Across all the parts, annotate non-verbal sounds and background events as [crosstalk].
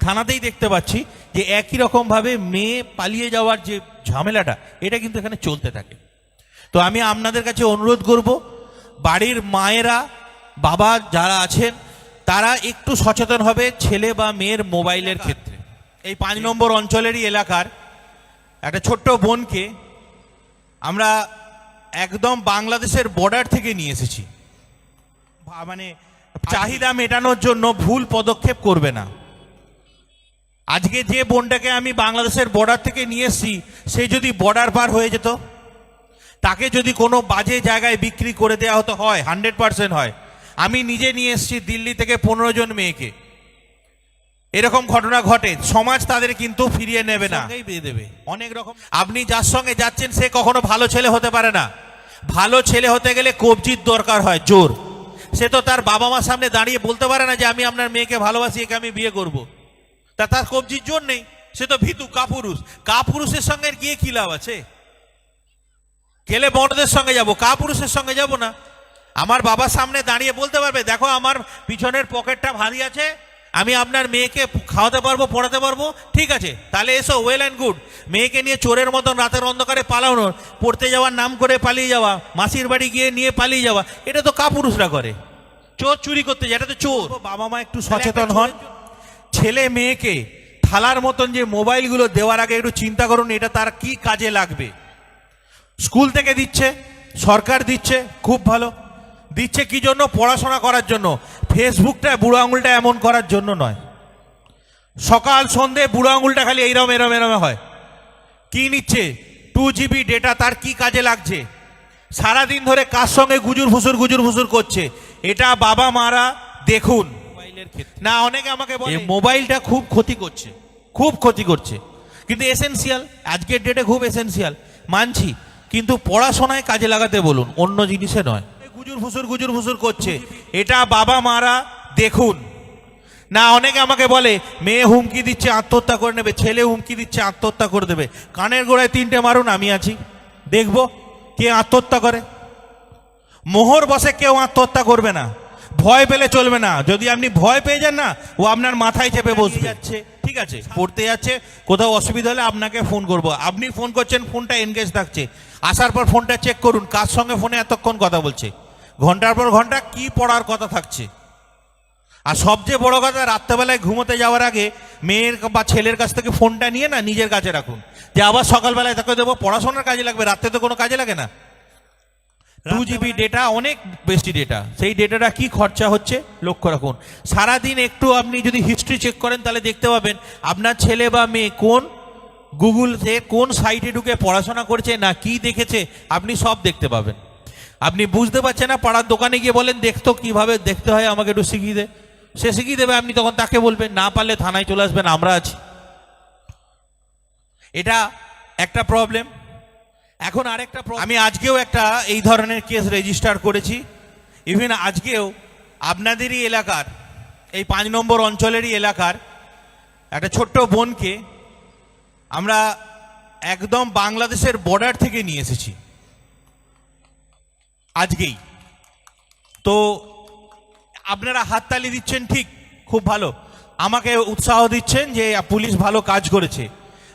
থানাতেই দেখতে পাচ্ছি যে একই রকমভাবে মেয়ে পালিয়ে যাওয়ার যে ঝামেলাটা এটা কিন্তু এখানে চলতে থাকে। তো আমি আপনাদের কাছে অনুরোধ করব বাড়ির মায়েরা বাবা যারা আছেন তারা একটু সচেতন হবে ছেলে বা মেয়ের মোবাইলের ক্ষেত্রে। এই পাঁচ নম্বর অঞ্চলেরই এলাকার একটা ছোট্ট বোনকে আমরা একদম বাংলাদেশের বর্ডার থেকে নিয়ে এসেছি। মানে চাহিদা মেটানোর জন্য ভুল পদক্ষেপ করবে না। আজকে যে বোনটাকে আমি বাংলাদেশের বর্ডার থেকে নিয়ে এসেছি সে যদি বর্ডার পার হয়ে যেত তাকে যদি কোনো বাজে জায়গায় বিক্রি করে দেওয়া হতো হয় হান্ড্রেড পার্সেন্ট হয়। আমি নিজে নিয়ে এসেছি দিল্লি থেকে পনেরো জন মেয়েকে। এরকম ঘটনা ঘটে সমাজ তাদের কিন্তু ফিরিয়ে নেবে না। দেবে। অনেক রকম আপনি যার সঙ্গে যাচ্ছেন সে কখনো ভালো ছেলে হতে পারে না। ভালো ছেলে হতে গেলে কবজির দরকার হয় জোর। সে তো তার বাবা মার সামনে দাঁড়িয়ে বলতে পারে না যে আমি আপনার মেয়েকে ভালোবাসি একে আমি বিয়ে করব। তা তার কবজির জোর নেই। সে তো ভীতু, কাপুরুষ। কাপুরুষের সঙ্গে গিয়ে কি লাভ আছে? গেলে বড়দের সঙ্গে যাব, কাপুরুষের সঙ্গে যাব না। আমার বাবার সামনে দাঁড়িয়ে বলতে পারবে, দেখো, আমার পিছনের পকেটটা ভারী আছে, আমি আপনার মেয়েকে খাওয়াতে পারব, পড়াতে পারব, ঠিক আছে। তাহলে এসো ওয়েল অ্যান্ড গুড মেয়েকে নিয়ে চোরের মতন রাতের অন্ধকারে পালানো পড়তে যাওয়ার নাম করে পালিয়ে যাওয়া, মাসির বাড়ি গিয়ে নিয়ে পালিয়ে যাওয়া, এটা তো কাপুরুষরা করে। চোর চুরি করতে যায়, এটা তো চোর। বাবা মা একটু সচেতন হন। ছেলে মেয়েকে থালার মতন যে মোবাইলগুলো দেওয়ার আগে একটু চিন্তা করুন, এটা তার কি কাজে লাগবে? স্কুল থেকে দিচ্ছে, সরকার দিচ্ছে, খুব ভালো। দিচ্ছে কি জন্য? পড়াশোনা করার জন্য। ফেসবুকটা বুড়ো আঙুলটা এমন করার জন্য নয়। সকাল, সন্ধে বুড়ো আঙুলটা খালি এইরম, এরম এরম হয়। কি নিচ্ছে? টু জিবি ডেটা তার কি কাজে লাগছে? সারাদিন ধরে কার সঙ্গে গুজুর ফুসুর গুজুর ফুসুর করছে? এটা বাবা মারা দেখুন। না অনেকে আমাকে বলে মোবাইলটা খুব ক্ষতি করছে। খুব ক্ষতি করছে। কিন্তু এসেনশিয়াল আজকের ডেটে খুব এসেনশিয়াল মানছি কিন্তু পড়াশোনায় কাজে লাগাতে বলুন অন্য জিনিসে নয়। গুজুর ফুসুর গুজুর ফুসুর করছে। এটা বাবা মারা দেখুন। না অনেকে আমাকে বলে মেয়ে হুমকি দিচ্ছে আত্মহত্যা করে নেবে ছেলে হুমকি দিচ্ছে আত্মহত্যা করে দেবে। কানের গোড়ায় তিনটে মারুন আমি আছি। দেখব কে আত্মহত্যা করে। মোহর বসে কেউ আত্মহত্যা করবে না। ভয় পেলে চলবে না। যদি আপনি ভয় পেয়ে যান না ও আপনার মাথায় চেপে বসবে। যাচ্ছে। ঠিক আছে পড়তে যাচ্ছে কোথাও অসুবিধা হলে আপনাকে ফোন করব। আপনি ফোন করছেন ফোনটা এনগেজ থাকছে। আসার পর ফোনটা চেক করুন কার সঙ্গে ফোনে এতক্ষণ কথা বলছে। ঘণ্টার পর ঘণ্টা কি পড়ার কথা থাকছে। আর সবচেয়ে বড় কথা রাত্রেবেলায় ঘুমোতে যাওয়ার আগে মেয়ের বা ছেলের কাছ থেকে ফোনটা নিয়ে না নিজের কাছে রাখুন। যে আবার সকালবেলায় তাকে দেবো পড়াশোনার কাজে লাগবে রাত্রে তো কোনো কাজে লাগে না। টু জিবি ডেটা অনেক বেশি ডেটা সেই ডেটাটা কি খরচা হচ্ছে? লক্ষ্য রাখুন। সারাদিন একটু আপনি যদি হিস্ট্রি চেক করেন তাহলে দেখতে পাবেন আপনার ছেলে বা মেয়ে কোন গুগলতে কোন সাইটে ঢুকে পড়াশোনা করছে না কি দেখেছে আপনি সব দেখতে পাবেন। আপনি বুঝতে পারছেন না পাড়ার দোকানে গিয়ে বলেন দেখতো কীভাবে দেখতে হয় আমাকে একটু শিখিয়ে দে। সে শিখিয়ে দেবে আপনি তখন তাকে বলবেন না পারলে থানায় চলে আসবেন আমরা আছি। এটা একটা প্রবলেম এখন আরেকটা আমি আজকেও একটা এই ধরনের কেস রেজিস্টার করেছি। ইভেন আজকেও আপনাদেরই এলাকার, এই পাঁচ নম্বর অঞ্চলেরই এলাকার একটা ছোট্ট বোনকে আমরা একদম বাংলাদেশের বর্ডার থেকে নিয়ে এসেছি। আজকেই। তো আপনারা হাততালি দিচ্ছেন ঠিক, খুব ভালো। আমাকে উৎসাহ দিচ্ছেন যে পুলিশ ভালো কাজ করেছে।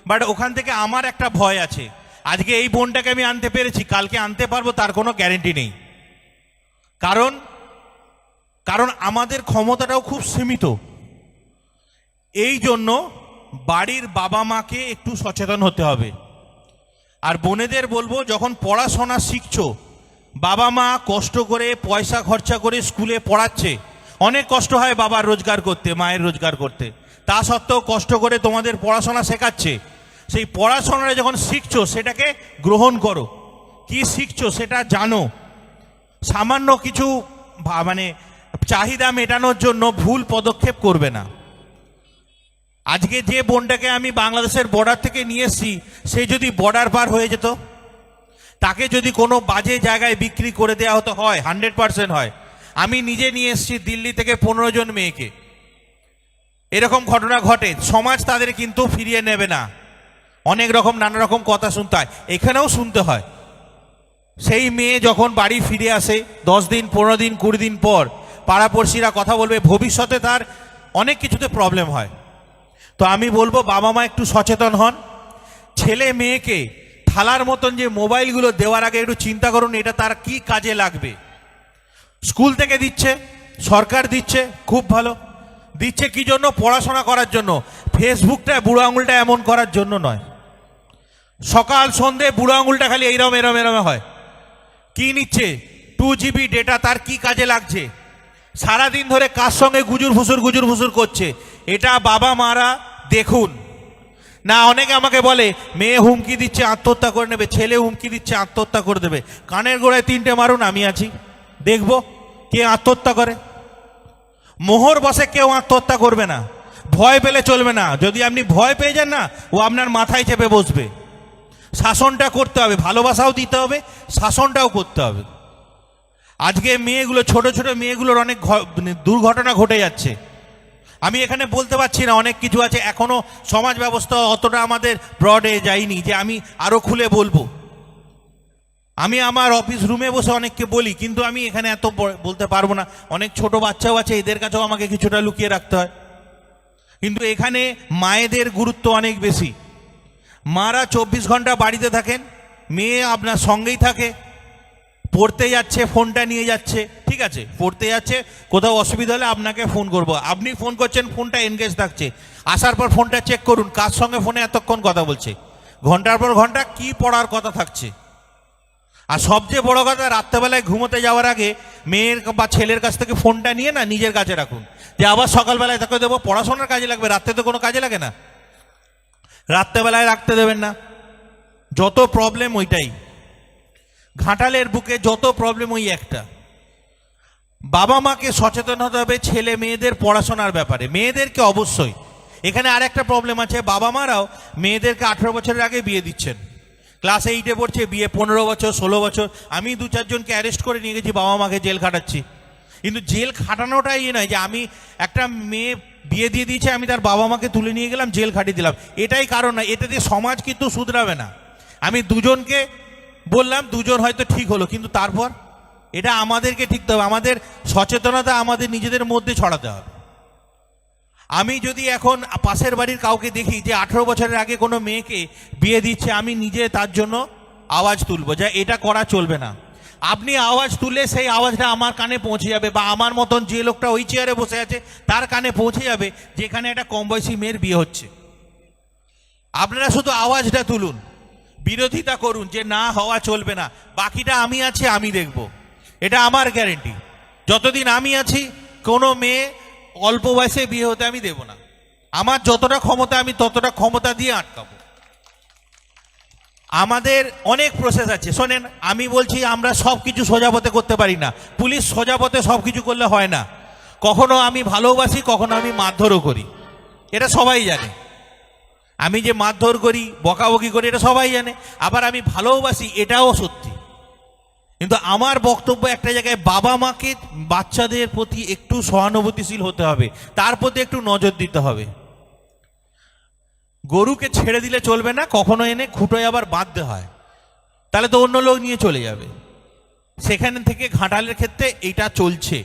বাট ওখান থেকে আমার একটা ভয় আছে। আজকে এই বোনটাকে আমি আনতে পেরেছি, কালকে আনতে পারব, তার কোনো গ্যারেন্টি নেই। কারণ কারণ আমাদের ক্ষমতাটাও খুব সীমিত। এই জন্য বাড়ির বাবা মাকে একটু সচেতন হতে হবে। আর বোনেদের বলব, যখন পড়াশোনা শিখছো, বাবা মা কষ্ট করে পয়সা খরচা করে স্কুলে পড়াচ্ছে, অনেক কষ্ট হয় বাবার রোজগার করতে, মায়ের রোজগার করতে। তা সত্ত্বেও কষ্ট করে তোমাদের পড়াশোনা শেখাচ্ছে। সেই পড়াশোনাটা যখন শিখছো, সেটাকে গ্রহণ করো। কি শিখছো সেটা জানো। সামান্য কিছু মানে চাহিদা মেটানোর জন্য ভুল পদক্ষেপ করবে না। আজকে যে বোনটাকে আমি বাংলাদেশের বর্ডার থেকে নিয়ে এসেছি, সে যদি বর্ডার পার হয়ে যেত, তাকে যদি কোনো বাজে জায়গায় বিক্রি করে দেওয়া হতো, হয় হান্ড্রেড পার্সেন্ট হয়। আমি নিজে নিয়ে এসেছি দিল্লি থেকে পনেরো জন মেয়েকে। এরকম ঘটনা ঘটে। সমাজ তাদের কিন্তু ফিরিয়ে নেবে না। অনেক রকম নানা রকম কথা শুনতে হয়। এখানেও শুনতে হয়। সেই মেয়ে যখন বাড়ি ফিরে আসে, দশ দিন, পনেরো দিন, কুড়ি দিন পর, পাড়াপড়শিরা কথা বলবে, ভবিষ্যতে তার অনেক কিছুতে প্রবলেম হয়। তো আমি বলব, বাবা মা একটু সচেতন হন। ছেলে মেয়েকে থালার মতন যে মোবাইলগুলো দেওয়ার আগে একটু চিন্তা করুন, এটা তার কি কাজে লাগবে। স্কুল থেকে দিচ্ছে, সরকার দিচ্ছে, খুব ভালো। দিচ্ছে কি জন্য? পড়াশোনা করার জন্য। ফেসবুকটা বুড়ো আঙুলটা এমন করার জন্য নয়। সকাল, সন্ধে, বুড়ো আঙুলটা খালি এইরম, এরম এরম হয়। কি নিচ্ছে? টু জিবি ডেটা তার কি কাজে লাগছে? সারাদিন ধরে কার সঙ্গে গুজুর ফুসুর গুজুর ফুসুর করছে? এটা বাবা মারা দেখুন। না, অনেকে আমাকে বলে, মেয়ে হুমকি দিচ্ছে, আত্মহত্যা করে নেবে, ছেলে হুমকি দিচ্ছে, আত্মহত্যা করে দেবে। কানের গোড়ায় তিনটে মারুন, আমি আছি। দেখব কে আত্মহত্যা করে। মোহর বসে কেউ আত্মহত্যা করবে না। ভয় পেলে চলবে না। যদি আপনি ভয় পেয়ে যান না, ও আপনার মাথায় চেপে বসবে। শাসনটা করতে হবে, ভালোবাসাও দিতে হবে, শাসনটাও করতে হবে। আজকে মেয়েগুলো, ছোট ছোট মেয়েগুলোর অনেক মানে দুর্ঘটনা ঘটে যাচ্ছে। আমি এখানে বলতে পারছি না, অনেক কিছু আছে, এখনও সমাজ ব্যবস্থা অতটা আমাদের ব্রডে যায়নি যে আমি আরও খুলে বলব। আমি আমার অফিস রুমে বসে অনেককে বলি, কিন্তু আমি এখানে এত বলতে পারব না। অনেক ছোট বাচ্চাও আছে, এদের কাছেও আমাকে কিছুটা লুকিয়ে রাখতে হয়। কিন্তু এখানে মায়েদের গুরুত্ব অনেক বেশি। মারা চব্বিশ ঘণ্টা বাড়িতে থাকেন, মেয়ে আপনার সঙ্গেই থাকে, পড়তে যাচ্ছে, ফোনটা নিয়ে যাচ্ছে, ঠিক আছে, পড়তে যাচ্ছে, কোথাও অসুবিধা হলে আপনাকে ফোন করব। আপনি ফোন করছেন, ফোনটা এনগেজ থাকছে। আসার পর ফোনটা চেক করুন, কার সঙ্গে ফোনে এতক্ষণ কথা বলছে। ঘণ্টার পর ঘণ্টা কি পড়ার কথা থাকছে। আর সবচেয়ে বড় কথা, রাত্রেবেলায় ঘুমোতে যাওয়ার আগে মেয়ের বা ছেলের কাছ থেকে ফোনটা নিয়ে না নিজের কাছে রাখুন। যে আবার সকালবেলায় তাকে দেবো, পড়াশোনার কাজে লাগবে, রাত্রে তো কোনো কাজে লাগে না। রাত্রেবেলায় রাখতে দেবেন না। যত প্রবলেম ওইটাই। ঘাটালের বুকে যত প্রবলেম ওই একটা। বাবা মাকে সচেতন হতে হবে ছেলে মেয়েদের পড়াশোনার ব্যাপারে। মেয়েদেরকে অবশ্যই। এখানে আর একটা প্রবলেম আছে, বাবা মারাও মেয়েদেরকে আঠেরো বছরের আগে বিয়ে দিচ্ছেন। ক্লাস এইটে পড়ছে, বিয়ে পনেরো বছর, ষোলো বছর। আমি দু চারজনকে অ্যারেস্ট করে নিয়ে গেছি, বাবা মাকে জেল খাটাচ্ছি। কিন্তু জেল খাটানোটাই ইয়ে নয় যে আমি একটা মেয়ে বিয়ে দিয়ে দিয়েছে, আমি তার বাবা মাকে তুলে নিয়ে গেলাম, জেল খাটিয়ে দিলাম। এটাই কারণ না এটা দিয়ে সমাজ কিন্তু শুধরাবে না। আমি দুজনকে বললাম, দুজন হয়তো ঠিক হলো, কিন্তু তারপর এটা আমাদেরকে ঠিকতে হবে। আমাদের সচেতনতা আমাদের নিজেদের মধ্যে ছড়াতে হবে। আমি যদি এখন পাশের বাড়ির কাউকে দেখি যে আঠেরো বছরের আগে কোনো মেয়েকে বিয়ে দিচ্ছে, আমি নিজে তার জন্য আওয়াজ তুলবো, যা এটা করা চলবে না। আপনি আওয়াজ তুলে সেই আওয়াজটা আমার কানে পৌঁছে যাবে বা আমার মতন যে লোকটা ওই চেয়ারে বসে আছে, তার কানে পৌঁছে যাবে যেখানে একটা কম বয়সী মেয়ের বিয়ে হচ্ছে। আপনারা শুধু আওয়াজটা তুলুন, বিরোধিতা করুন যে না হওয়া চলবে না, বাকিটা আমি আছি, আমি দেখব। এটা আমার গ্যারেন্টি যতদিন আমি আছি, কোনো মেয়ে অল্প বয়সে বিয়ে হতে আমি দেব না। আমার যতটা ক্ষমতা, আমি ততটা ক্ষমতা দিয়ে আটকাবো। আমাদের অনেক প্রসেস আছে। শোনেন, আমি বলছি আমরা সব কিছু সোজাপথে করতে পারি না। পুলিশ সোজা পথে সব কিছু করলে হয় না। কখনো আমি ভালোবাসি, কখনো আমি মারধরও করি। এটা সবাই জানে। আমি যে মারধর করি, বকাবকি করি, এটা সবাই জানে। আবার আমি ভালোবাসি, এটাও সত্যি। কিন্তু আমার বক্তব্য একটা জায়গায় বাবা মাকে বাচ্চাদের প্রতি একটু সহানুভূতিশীল হতে হবে। তার প্রতি একটু নজর দিতে হবে। গরুকে ছেড়ে দিলে চলবে না, কখনো এনে খুঁটোয় আবার বাঁধতে হয়। তাহলে তো অন্য লোক নিয়ে চলে যাবে। সেখান থেকে ঘাটালের ক্ষেত্রে এইটা চলছে।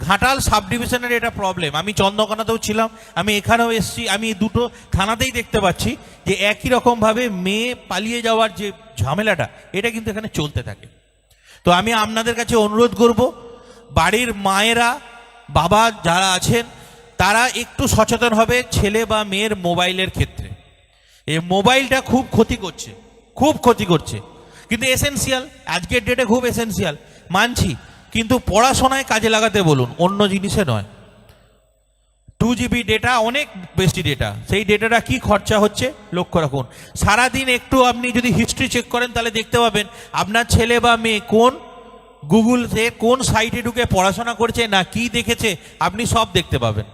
ঘাটাল সাব ডিভিশনের এটা প্রবলেম আমি চন্দ্রকোনাতেও ছিলাম, আমি এখানেও এসেছি, আমি দুটো থানাতেই দেখতে পাচ্ছি যে একই রকমভাবে মেয়ে পালিয়ে যাওয়ার যে ঝামেলাটা, এটা কিন্তু এখানে চলতে থাকে। তো আমি আপনাদের কাছে অনুরোধ করব, বাড়ির মায়েরা, বাবা যারা আছেন তারা একটু সচেতন হবে ছেলে বা মেয়ের মোবাইলের ক্ষেত্রে। এই মোবাইলটা খুব ক্ষতি করছে, খুব ক্ষতি করছে। কিন্তু এসেনশিয়াল আজকের ডেটে খুব এসেনশিয়াল মানছি, কিন্তু পড়াশোনায় কাজে লাগাতে বলুন, অন্য জিনিসে নয়। টু জিবি ডেটা অনেক বেশি ডেটা সেই ডেটাটা কি খরচা হচ্ছে, লক্ষ্য রাখুন। সারাদিন একটু আপনি যদি হিস্ট্রি চেক করেন, তাহলে দেখতে পাবেন আপনার ছেলে বা মেয়ে কোন গুগল গুগলতে কোন সাইটে ঢুকে পড়াশোনা করছে, না কি দেখেছে, আপনি সব দেখতে পাবেন।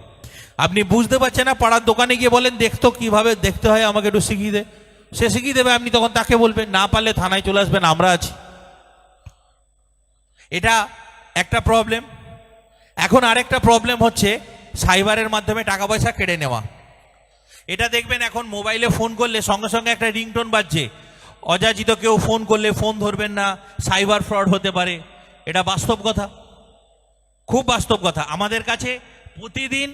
আপনি বুঝতে পারছেন না, পাড়ার দোকানে গিয়ে বলেন দেখতো কীভাবে দেখতে হয় আমাকে একটু শিখিয়ে দে। সে শিখিয়ে দেবে, আপনি তখন তাকে বলবেন, না পারলে থানায় চলে আসবেন, আমরা আছি। এটা একটা প্রবলেম এখন আরেকটা প্রবলেম হচ্ছে সাইবারের মাধ্যমে টাকা পয়সা কেড়ে নেওয়া। এটা দেখবেন এখন মোবাইলে ফোন করলে সঙ্গে সঙ্গে একটা রিংটোন বাজছে। অযাচিত কেউ ফোন করলে ফোন ধরবেন না, সাইবার ফ্রড হতে পারে। এটা বাস্তব কথা। খুব বাস্তব কথা। আমাদের কাছে প্রতিদিন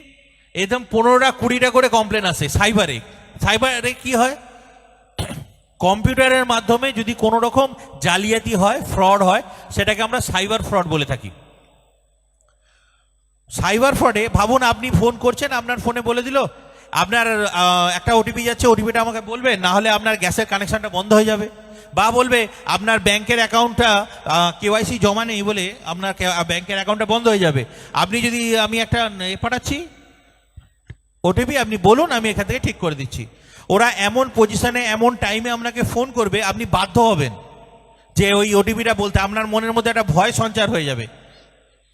একদম পনেরোটা, কুড়িটা করে কমপ্লেন আসে সাইবারে সাইবারে কি হয়? কম্পিউটারের মাধ্যমে যদি কোনো রকম জালিয়াতি হয় ফ্রড হয়, সেটাকে আমরা সাইবার ফ্রড বলে থাকি। সাইবার ফ্রডে ভাবুন, আপনি ফোন করছেন, আপনার ফোনে বলে দিল, আপনার একটা ওটিপি যাচ্ছে ওটিপিটা আমাকে বলবে, না হলে আপনার গ্যাসের কানেকশনটা বন্ধ হয়ে যাবে। বা বলবে, আপনার ব্যাংকের অ্যাকাউন্টটা কেওয়াইসি জমা নেই বলে আপনার ব্যাংকের অ্যাকাউন্টটা বন্ধ হয়ে যাবে। আপনি যদি আমি একটা এ পাঠাচ্ছি ওটিপি আপনি বলুন, আমি এখান থেকে ঠিক করে দিচ্ছি। ওরা এমন পজিশনে এমন টাইমে আপনাকে ফোন করবে, আপনি বাধ্য হবেন যে ওই ওটিপিটা বলতে আপনার মনের মধ্যে একটা ভয় সঞ্চার হয়ে যাবে।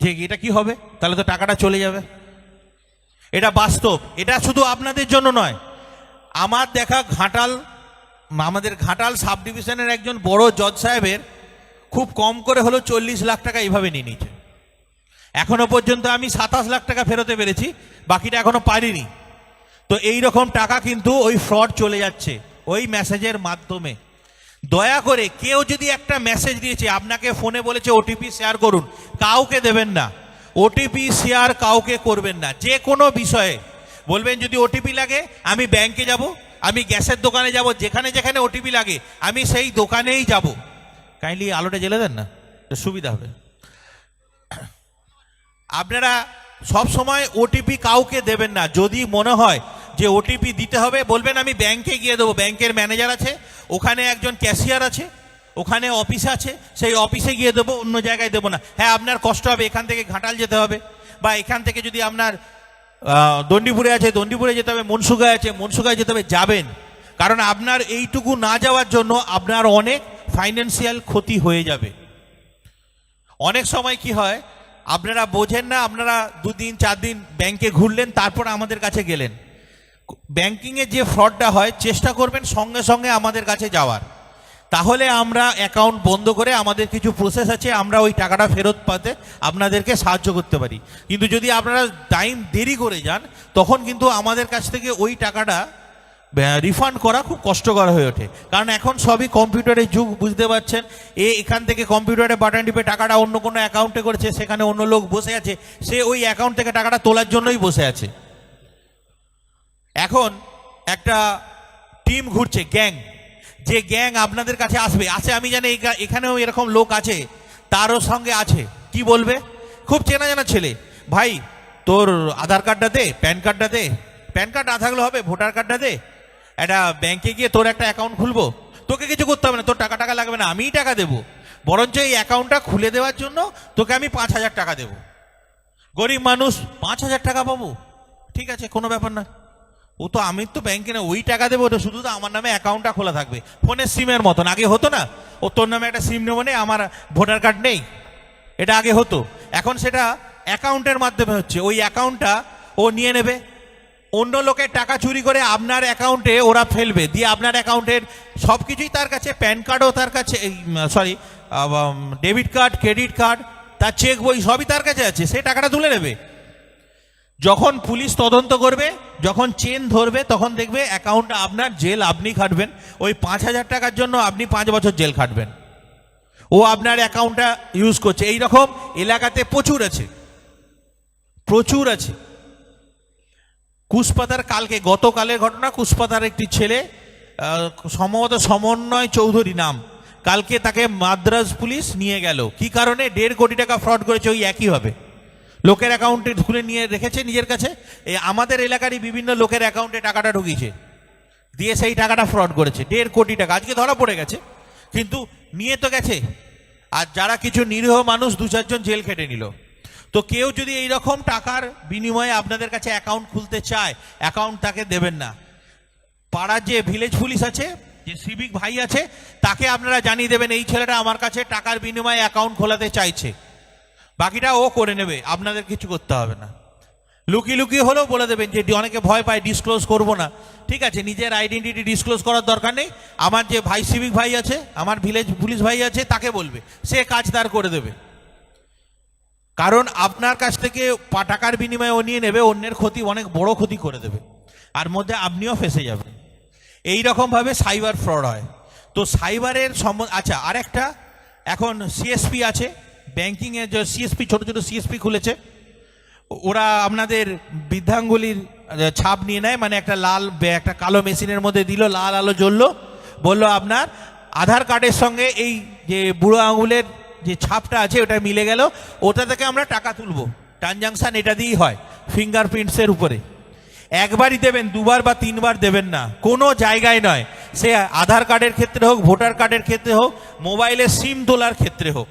যে এটা কি হবে? তাহলে তো টাকাটা চলে যাবে। এটা বাস্তব। এটা শুধু আপনাদের জন্য নয়। আমার দেখা ঘাটাল, আমাদের ঘাটাল সাব ডিভিশনের একজন বড় জজ সাহেবের খুব কম করে হলো চল্লিশ লাখ টাকা এইভাবে নিয়ে নিয়েছে। এখনও পর্যন্ত আমি সাতাশ লাখ টাকা ফেরোতে পেরেছি, বাকিটা এখনও পারিনি। তো এই রকম টাকা কিন্তু ওই ফ্রড চলে যাচ্ছে, ওই মেসেজের মাধ্যমে। দয়া করে কেউ যদি একটা মেসেজ দিয়েছে, আপনাকে ফোনে বলেছে ওটিপি শেয়ার করুন, কাউকে দেবেন না। ওটিপি শেয়ার কাউকে করবেন না, যে কোনো বিষয়ে। বলবেন যদি ওটিপি লাগে, আমি ব্যাংকে যাব, আমি গ্যাসের দোকানে যাব, যেখানে যেখানে ওটিপি লাগে, আমি সেই দোকানেই যাব। কাইন্ডলি আলোটা জ্বেলে দেন না সুবিধা হবে। আপনারা সব সময় ওটিপি কাউকে দেবেন না, যদি মনে হয় যে ওটিপি দিতে হবে, বলবেন আমি ব্যাংকে গিয়ে দেবো। ব্যাংকের ম্যানেজার আছে, ওখানে একজন ক্যাশিয়ার আছে, ওখানে অফিস আছে, সেই অফিসে গিয়ে দেবো, অন্য জায়গায় দেবো না। হ্যাঁ আপনার কষ্ট হবে, এখান থেকে ঘাটাল যেতে হবে। বা এখান থেকে যদি আপনার দণ্ডিপুরে আছে, দণ্ডিপুরে যেতে হবে, মনসুগায় আছে, মনসুগায় যেতে হবে, যাবেন। কারণ আপনার এইটুকু না যাওয়ার জন্য আপনার অনেক ফাইন্যান্সিয়াল ক্ষতি হয়ে যাবে। অনেক সময় কি হয়, আপনারা বোঝেন না, আপনারা দুদিন চার দিন ব্যাংকে ঘুরলেন, তারপর আমাদের কাছে গেলেন। ব্যাংকিংয়ে যে ফ্রডটা হয়, চেষ্টা করবেন সঙ্গে সঙ্গে আমাদের কাছে যাওয়ার। তাহলে আমরা অ্যাকাউন্ট বন্ধ করে আমাদের কিছু প্রসেস আছে, আমরা ওই টাকাটা ফেরত পাতে আপনাদেরকে সাহায্য করতে পারি। কিন্তু যদি আপনারা টাইম দেরি করে যান, তখন কিন্তু আমাদের কাছ থেকে ওই টাকাটা রিফান্ড করা খুব কষ্টকর হয়ে ওঠে। কারণ এখন সবই কম্পিউটারের যুগ, বুঝতে পারছেন? এ, এখান থেকে কম্পিউটারে বাটন টিপে টাকাটা অন্য কোনো অ্যাকাউন্টে করেছে, সেখানে অন্য লোক বসে আছে, সে ওই অ্যাকাউন্ট থেকে টাকাটা তোলার জন্যই বসে আছে। এখন একটা টিম ঘুরছে গ্যাং যে গ্যাং আপনাদের কাছে আসবে, আছে, আমি জানি এখানেও এরকম লোক আছে, তারও সঙ্গে আছে। কি বলবে? খুব চেনা জানা ছেলে। ভাই, তোর আধার কার্ডটা দে, প্যান কার্ডটা দে। প্যান কার্ড না থাকলে হবে, ভোটার কার্ডটা দে। একটা ব্যাংকে গিয়ে তোর একটা অ্যাকাউন্ট খুলবো। তোকে কিছু করতে হবে না, তোর টাকা টাকা লাগবে না, আমিই টাকা দেবো। বরঞ্চ এই অ্যাকাউন্টটা খুলে দেওয়ার জন্য তোকে আমি পাঁচ হাজার টাকা দেবো। গরিব মানুষ, পাঁচ হাজার টাকা পাবো। ঠিক আছে, কোনো ব্যাপার না। ও তো আমি তো ব্যাংকে না ওই টাকা দেবো, ওটা শুধু তো আমার নামে অ্যাকাউন্টটা খোলা থাকবে। ফোনের সিমের মতন, আগে হতো না? ও তোর নামে একটা সিম নেব নেই আমার ভোটার কার্ড নেই। এটা আগে হতো। এখন সেটা অ্যাকাউন্টের মাধ্যমে হচ্ছে। ওই অ্যাকাউন্টটা ও নিয়ে নেবে। অন্য লোকের টাকা চুরি করে আপনার অ্যাকাউন্টে ওরা ফেলবে। দিয়ে আপনার অ্যাকাউন্টের সব কিছুই তার কাছে, প্যান কার্ডও তার কাছে sorry debit card credit card তার চেক বই সবই তার কাছে আছে। সে টাকাটা তুলে নেবে। যখন পুলিশ তদন্ত করবে, যখন চেন ধরবে, তখন দেখবে অ্যাকাউন্টটা আপনার জেল আপনি খাটবেন। ওই পাঁচ হাজার টাকার জন্য আপনি পাঁচ বছর জেল খাটবেন। ও আপনার অ্যাকাউন্টটা ইউজ করছে। এই রকম এলাকাতে প্রচুর আছে। প্রচুর আছে। কুশপাতার কালকে, গতকালের ঘটনা, কুশপাতার একটি ছেলে সম্ভবত সমন্বয় চৌধুরী নাম, কালকে তাকে মাদ্রাজ পুলিশ নিয়ে গেল। কি কারণে? দেড় কোটি টাকা ফ্রড করেছে, ওই একইভাবে লোকের অ্যাকাউন্টে খুলে নিয়ে রেখেছে নিজের কাছে? এই আমাদের এলাকারই বিভিন্ন লোকের অ্যাকাউন্টে টাকাটা ঢুকিয়েছে। দিয়ে সেই টাকাটা ফ্রড করেছে, দেড় কোটি টাকা। আজকে ধরা পড়ে গেছে, কিন্তু নিয়ে তো গেছে। আর যারা কিছু নিরীহ মানুষ দু চারজন জেল খেটে নিল। তো কেউ যদি এই রকম টাকার বিনিময়ে আপনাদের কাছে অ্যাকাউন্ট খুলতে চায় অ্যাকাউন্ট তাকে দেবেন না। পাড়ার যে ভিলেজ পুলিশ আছে, যে সিভিক ভাই আছে, তাকে আপনারা জানিয়ে দেবেন, এই ছেলেটা আমার কাছে টাকার বিনিময়ে অ্যাকাউন্ট খোলাতে চাইছে। বাকিটা ও করে নেবে, আপনাদের কিছু করতে হবে না। লুকিয়ে লুকিয়ে হলেও বলে দেবেন যে অনেকে ভয় পায় ডিসক্লোজ করব না। ঠিক আছে, নিজের আইডেন্টিটি ডিসক্লোজ করার দরকার নেই। আমার যে ভাই সিভিক ভাই আছে, আমার ভিলেজ পুলিশ ভাই আছে, তাকে বলবে। সে কাজ তার করে দেবে। কারণ আপনার কাছ থেকে টাকার বিনিময়ে ও নিয়ে নেবে, অন্যের ক্ষতি, অনেক বড় ক্ষতি করে দেবে। আর মধ্যে আপনিও ফেসে যাবেন। এই রকমভাবে সাইবার ফ্রড হয়। তো সাইবারের সম্বন্ধ আচ্ছা আরেকটা, এখন সিএসপি আছে ব্যাংকিংয়ে যে সিএসপি ছোট ছোট সিএসপি খুলেছে, ওরা আপনাদের বৃদ্ধাঙ্গুলির ছাপ নিয়ে নেয় মানে একটা লাল একটা কালো মেশিনের মধ্যে দিল, লাল আলো জ্বললো, বলল আপনার আধার কার্ডের সঙ্গে এই যে বুড়ো আঙুলের যে ছাপটা আছে, ওটা মিলে গেল, ওটা থেকে আমরা টাকা তুলবো। ট্রানজাকশান এটা দিয়েই হয় ফিঙ্গারপ্রিন্টসের উপরে। একবারই দেবেন, দুবার বা তিনবার দেবেন না, কোনো জায়গায় নয়। সে আধার কার্ডের ক্ষেত্রে হোক, ভোটার কার্ডের ক্ষেত্রে হোক মোবাইলে সিম তোলার ক্ষেত্রে হোক।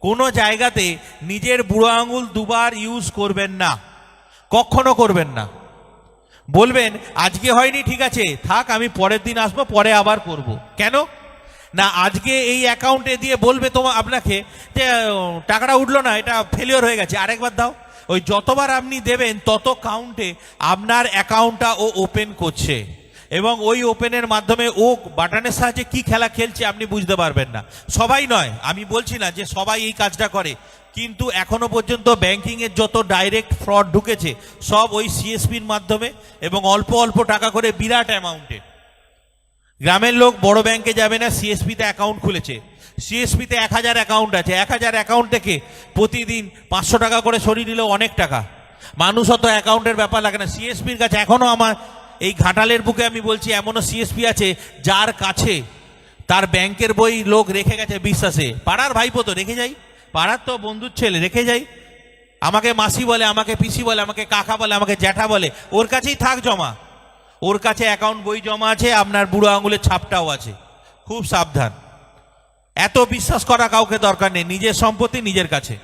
কোনো জায়গাতে নিজের বুড়ো আঙুল দুবার ইউজ করবেন না। কখনো করবেন না। বলবেন, আজকে হয়নি, ঠিক আছে, থাক, আমি পরের দিন আসব, পরে আবার করব। কেন? না, আজকে এই অ্যাকাউন্টে দিয়ে বলবে তোমার আপনাকে যে, টাকাটা উঠল না, এটা ফেলিওর হয়ে গেছে, আরেকবার দাও। ওই যতবার আপনি দেবেন, তত কাউন্টে আপনার অ্যাকাউন্টটা ও ওপেন করছে। এবং ওই ওপেনের মাধ্যমে ও বাটনের সাহায্যে কি খেলা খেলছে আপনি বুঝতে পারবেন না। সবাই নয়, আমি বলছি না যে সবাই এই কাজটা করে। কিন্তু এখনও পর্যন্ত ব্যাংকিংয়ের যত ডাইরেক্ট ফ্রড ঢুকেছে, সব ওই সিএসপির মাধ্যমে এবং অল্প অল্প টাকা করে বিরাট অ্যামাউন্টে গ্রামের লোক বড় ব্যাংকে যাবে না সিএসপিতে অ্যাকাউন্ট খুলেছে। সিএসপিতে এক হাজার অ্যাকাউন্ট আছে। এক হাজার অ্যাকাউন্ট থেকে প্রতিদিন পাঁচশো টাকা করে সরিয়ে নিলেও অনেক টাকা। মানুষ অত অ্যাকাউন্টের ব্যাপার লাগে না। সিএসপির কাছে এখনও আমার এই ঘাটালের বুকে আমি বলছি, এমনও সিএসপি আছে যার কাছে তার ব্যাংকের বই লোক রেখে গেছে বিশ্বাসে। পাড়ার ভাইপো তো রেখে যাই, পাড়ার তো বন্ধুর ছেলে রেখে যাই। আমাকে মাসি বলে, আমাকে পিসি বলে, আমাকে কাকা বলে, আমাকে জ্যাঠা বলে, ওর কাছেই থাক জমা। ওর কাছে অ্যাকাউন্ট বই জমা আছে, আপনার বুড়ো আঙুলের ছাপটাও আছে। খুব সাবধান। এত বিশ্বাস করা কাউকে দরকার নেই, নিজের সম্পত্তি নিজের কাছে।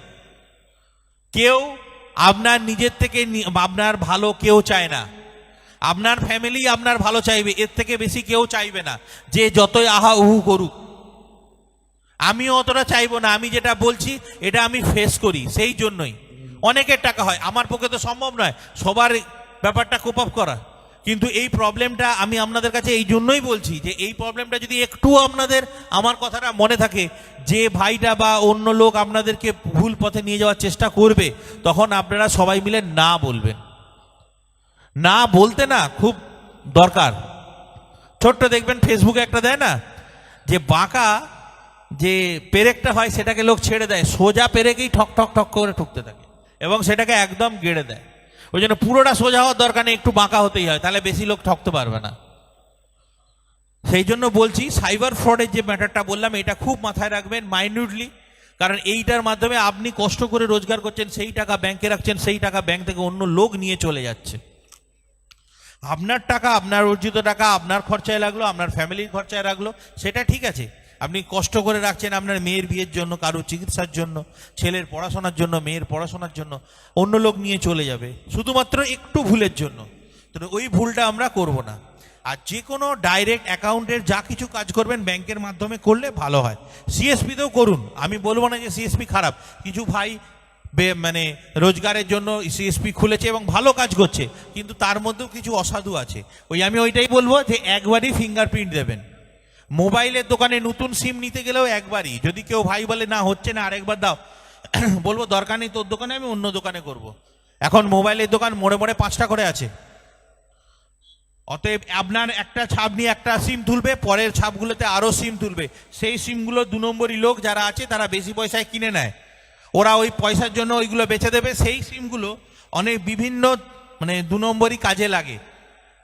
কেউ আপনার নিজের থেকে আপনার ভালো কেউ চায় না। আপনার ফ্যামিলি আপনার ভালো চাইবে, এর থেকে বেশি কেউ চাইবে না, যে যতই আহা উহু করুক। আমি অতটা চাইব না, আমি যেটা বলছি, এটা আমি ফেস করি, সেই জন্যই। অনেকের টাকা হয়, আমার পক্ষে তো সম্ভব নয়, সবার ব্যাপারটা কোপ আপ করা। কিন্তু এই প্রবলেমটা আমি আপনাদের কাছে এই জন্যই বলছি, যে এই প্রবলেমটা যদি একটু আপনাদের, আমার কথাটা মনে থাকে, যে ভাইটা বা অন্য লোক আপনাদেরকে ভুল পথে নিয়ে যাওয়ার চেষ্টা করবে, তখন আপনারা সবাই মিলে না বলবেন। না বলতে না খুব দরকার। ছোট্ট দেখবেন ফেসবুকে একটা দেয় না, যে বাঁকা যে পেরেকটা হয় সেটাকে লোক ছেড়ে দেয়, সোজা পেরেকেই ঠক ঠক ঠক করে ঠুকতে থাকে এবং সেটাকে একদম গেড়ে দেয়। ওই জন্য পুরোটা সোজা হওয়ার দরকার নেই, একটু বাঁকা হতেই হয়, তাহলে বেশি লোক ঠকতে পারবে না। সেই জন্য বলছি সাইবার ফ্রডের যে ম্যাটারটা বললাম, এটা খুব মাথায় রাখবেন মাইনিউটলি কারণ এইটার মাধ্যমে আপনি কষ্ট করে রোজগার করছেন, সেই টাকা ব্যাংকে রাখছেন, সেই টাকা ব্যাংক থেকে অন্য লোক নিয়ে চলে যাচ্ছে। আপনার টাকা, আপনার অর্জিত টাকা, আপনার খরচায় লাগল, আপনার ফ্যামিলির খরচায় লাগল, সেটা ঠিক আছে। আপনি কষ্ট করে রাখছেন আপনার মেয়ের বিয়ের জন্য কারও চিকিৎসার জন্য, ছেলের পড়াশোনার জন্য, মেয়ের পড়াশোনার জন্য, অন্য লোক নিয়ে চলে যাবে, শুধুমাত্র একটু ভুলের জন্য। তো ওই ভুলটা আমরা করব না। আর যে কোনো ডাইরেক্ট অ্যাকাউন্টের যা কিছু কাজ করবেন ব্যাংকের মাধ্যমে করলে ভালো হয়। সিএসপিতেও করুন, আমি বলব না যে সিএসপি খারাপ। কিছু ভাই মানে রোজগারের জন্য সিএসপি খুলেছে এবং ভালো কাজ করছে, কিন্তু তার মধ্যেও কিছু অসাধু আছে। ওই আমি ওইটাই বলব যে একবারই ফিঙ্গারপ্রিন্ট দেবেন। মোবাইলের দোকানে নতুন সিম নিতে গেলেও একবারই, যদি কেউ ভাই বলে, না, হচ্ছে না, আরেকবার দাও। [clears throat] বলব, দরকার নেই তোর দোকানে, আমি অন্য দোকানে করব। এখন মোবাইলের দোকান মোড়ে মোড়ে পাঁচটা করে আছে। অতএব আপনার একটা ছাপ নিয়ে একটা সিম তুলবে, পরের ছাপগুলোতে আরও সিম তুলবে। সেই সিমগুলো দু নম্বরই লোক যারা আছে, তারা বেশি পয়সায় কিনে নেয়। ওরা ওই পয়সার জন্য ওইগুলো বেচে দেবে। সেই সিমগুলো অনেক বিভিন্ন মানে দু নম্বরই কাজে লাগে।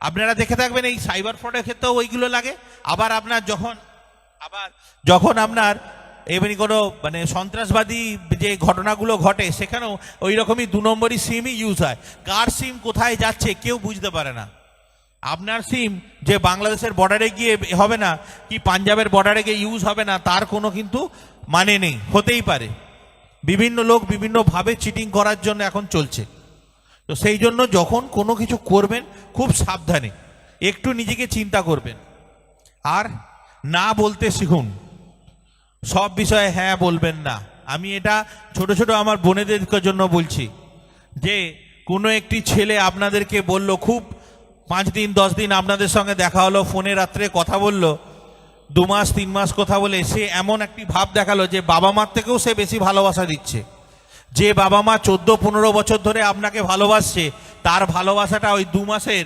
আপনারা দেখে থাকবেন এই সাইবার ফ্রডের ক্ষেত্রেও ওইগুলো লাগে। আবার আপনার যখন, আবার যখন আপনার এমনি কোনো মানে সন্ত্রাসবাদী যে ঘটনাগুলো ঘটে, সেখানেও ওই রকমই দু নম্বরই সিমই ইউজ হয়। কার সিম কোথায় যাচ্ছে কেউ বুঝতে পারে না। আপনার সিম যে বাংলাদেশের বর্ডারে গিয়ে হবে না, কি পাঞ্জাবের বর্ডারে গিয়ে ইউজ হবে না, তার কোনো কিন্তু মানে নেই, হতেই পারে। বিভিন্ন লোক বিভিন্নভাবে চিটিং করার জন্য এখন চলছে। তো সেই জন্য যখন কোনো কিছু করবেন, খুব সাবধানে, একটু নিজেকে চিন্তা করবেন। আর না বলতে শিখুন। সব বিষয়ে হ্যাঁ বলবেন না। আমি এটা ছোট ছোট আমার বোনেদের জন্য বলছি যে, কোনো একটি ছেলে আপনাদেরকে বলল, খুব পাঁচ দিন, দশ দিন আপনাদের সঙ্গে দেখা হলো, ফোনে রাত্রে কথা বলল দু মাস, তিন মাস কথা বলে সে এমন একটি ভাব দেখাল যে বাবা মার থেকেও সে বেশি ভালোবাসা দিচ্ছে। যে বাবা মা চোদ্দ, পনেরো বছর ধরে আপনাকে ভালোবাসছে, তার ভালোবাসাটা ওই দু মাসের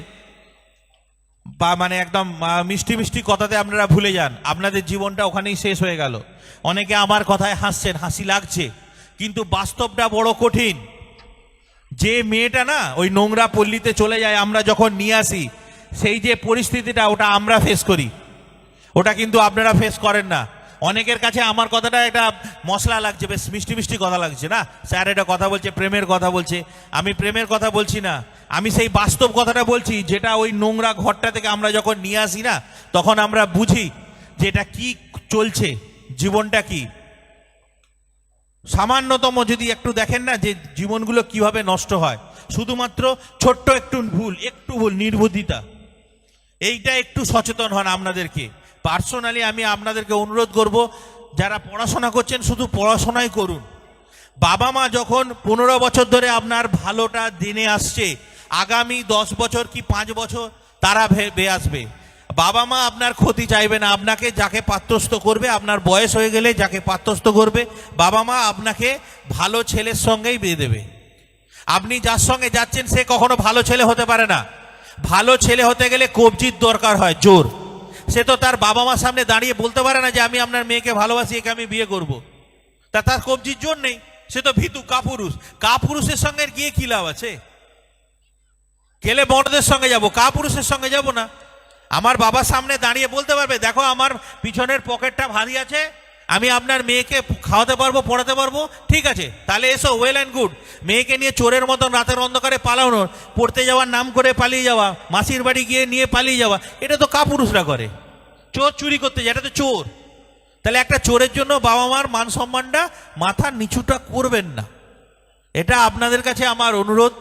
বা মানে একদম মিষ্টি মিষ্টি কথাতে আপনারা ভুলে যান। আপনাদের জীবনটা ওখানেই শেষ হয়ে গেল। অনেকে আমার কথায় হাসছেন, হাসি লাগছে। কিন্তু বাস্তবটা বড় কঠিন। যে মেয়েটা না, ওই নোংরা পল্লীতে চলে যায়, আমরা যখন নিয়ে আসি, সেই যে পরিস্থিতিটা, ওটা আমরা ফেস করি। ওটা কিন্তু আপনারা ফেস করেন না। অনেকের কাছে আমার কথাটা একটা মশলা লাগছে, বেশ মিষ্টি মিষ্টি কথা লাগছে, না? স্যার এটা কথা বলছে, প্রেমের কথা বলছে। আমি প্রেমের কথা বলছি না। আমি সেই বাস্তব কথাটা বলছি, যেটা ওই নোংরা ঘরটা থেকে আমরা যখন নিয়ে আসি, না? তখন আমরা বুঝি যে এটা কি চলছে, জীবনটা কি? সামান্যতম যদি একটু দেখেন না যে জীবনগুলো কীভাবে নষ্ট হয়, শুধুমাত্র ছোট্ট একটু ভুল একটু ভুল, নির্বুদ্ধিতা। এইটা একটু সচেতন হন আপনাদেরকে। পার্সোনালি আমি আপনাদেরকে অনুরোধ করব, যারা পড়াশোনা করছেন, শুধু পড়াশোনাই করুন। বাবা মা যখন পনেরো বছর ধরে আপনার ভালোটা দিনে আসছে, আগামী দশ বছর কি পাঁচ বছর, তারা ভেবে আসবে। বাবা মা আপনার ক্ষতি চাইবে না, আপনাকে যাকে পাত্রস্থ করবে, আপনার বয়স হয়ে গেলে যাকে পাত্রস্থ করবে, বাবা মা আপনাকে ভালো ছেলের সঙ্গেই বিয়ে দেবে। আপনি যার সঙ্গে যাচ্ছেন, সে কখনো ভালো ছেলে হতে পারে না। ভালো ছেলে হতে গেলে কবজির দরকার হয়, জোর। সে তো তার বাবা মার সামনে দাঁড়িয়ে বলতে পারে না যে আমি আপনার মেয়েকে ভালোবাসি, একে আমি বিয়ে করব। তা তার কবজির জোর নেই। সে তো ভীতু, কাপুরুষ। কাপুরুষের সঙ্গে গিয়ে কি লাভ আছে? গেলে বড়দের সঙ্গে যাব, কাপুরুষের সঙ্গে যাব না। আমার বাবার সামনে দাঁড়িয়ে বলতে পারবে, দেখো, আমার পিছনের পকেটটা ভারী আছে আমি আপনার মেয়েকে খাওয়াতে পারব, পড়াতে পারব, ঠিক আছে? তাহলে এসো ওয়েল অ্যান্ড গুড মেয়েকে নিয়ে চোরের মতন রাতের অন্ধকারে পালানোর পড়তে যাওয়ার নাম করে পালিয়ে যাওয়া, মাসির বাড়ি গিয়ে নিয়ে পালিয়ে যাওয়া, এটা তো কাপুরুষরা করে। চোর চুরি করতে যায়, এটা তো চোর। তাহলে একটা চোরের জন্য বাবা মার মান সম্মানটা মাথা নিচুটা করবেন না। এটা আপনাদের কাছে আমার অনুরোধ।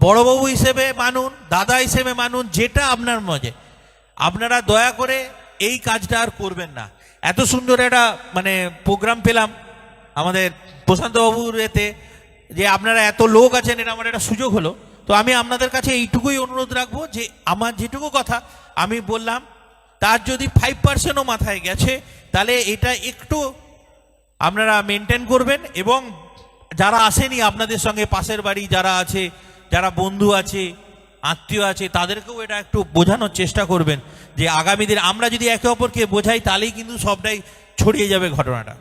বড়বাবু হিসেবে মানুন, দাদা হিসেবে মানুন, যেটা আপনার মজে। আপনারা দয়া করে এই কাজটা আর করবেন না। এত সুন্দর একটা মানে প্রোগ্রাম পেলাম আমাদের প্রশান্তবাবুর এতে, যে আপনারা এত লোক আছেন, এটা আমার একটা সুযোগ হলো। তো আমি আপনাদের কাছে এইটুকুই অনুরোধ রাখব যে, আমার যেটুকু কথা, আমি বললাম, তার যদি ফাইভ পার্সেন্টও মাথায় গেছে, তাহলে এটা একটু আপনারা মেনটেন করবেন এবং যারা আসেনি আপনাদের সঙ্গে, পাশের বাড়ি যারা আছে, যারা বন্ধু আছে আত্মীয় আছে, তাদেরকেও এটা একটু বোঝানোর চেষ্টা করবেন যে আগামী দিন আমরা যদি একে অপরকে বোঝাই, তাহলেই কিন্তু সবটাই ছড়িয়ে যাবে ঘটনাটা।